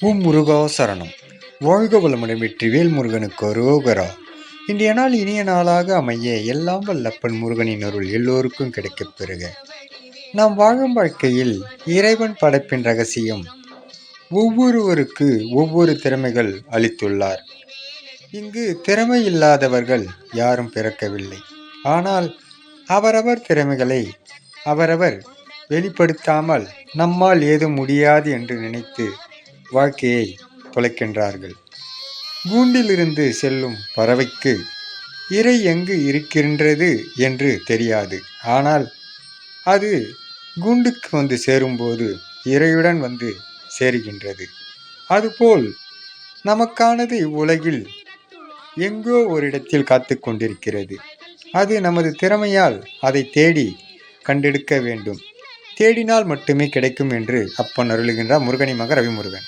உம் சரணம். வாழ்க வளமுடன் வெற்றிவேல் முருகனுக்கு ரோகரா இன்றைய நாள் இனிய நாளாக அமைய எல்லாம் வல்லப்பன் முருகனின் அருள் எல்லோருக்கும் கிடைக்கப் பெறுக. நாம் வாழும் வாழ்க்கையில் இறைவன் படைப்பின் ரகசியம் ஒவ்வொருவருக்கு ஒவ்வொரு திறமைகள் அளித்துள்ளார். இங்கு திறமை இல்லாதவர்கள் யாரும் பிறக்கவில்லை. ஆனால் அவரவர் திறமைகளை அவரவர் வெளிப்படுத்தாமல் நம்மால் ஏதும் முடியாது என்று நினைத்து வாழ்க்கையை தொலைக்கின்றார்கள். கூண்டிலிருந்து செல்லும் பறவைக்கு இறை எங்கு இருக்கின்றது என்று தெரியாது. ஆனால் அது கூண்டுக்கு வந்து சேரும்போது இறையுடன் வந்து சேருகின்றது. அதுபோல் நமக்கானது இவ்வுலகில் எங்கோ ஒரு இடத்தில் காத்து கொண்டிருக்கிறது. அது நமது திறமையால் அதை தேடி கண்டெடுக்க வேண்டும். தேடினால் மட்டுமே கிடைக்கும் என்று அப்பன் அருளுகின்றார் முருகனி மக ரவிமுருகன்.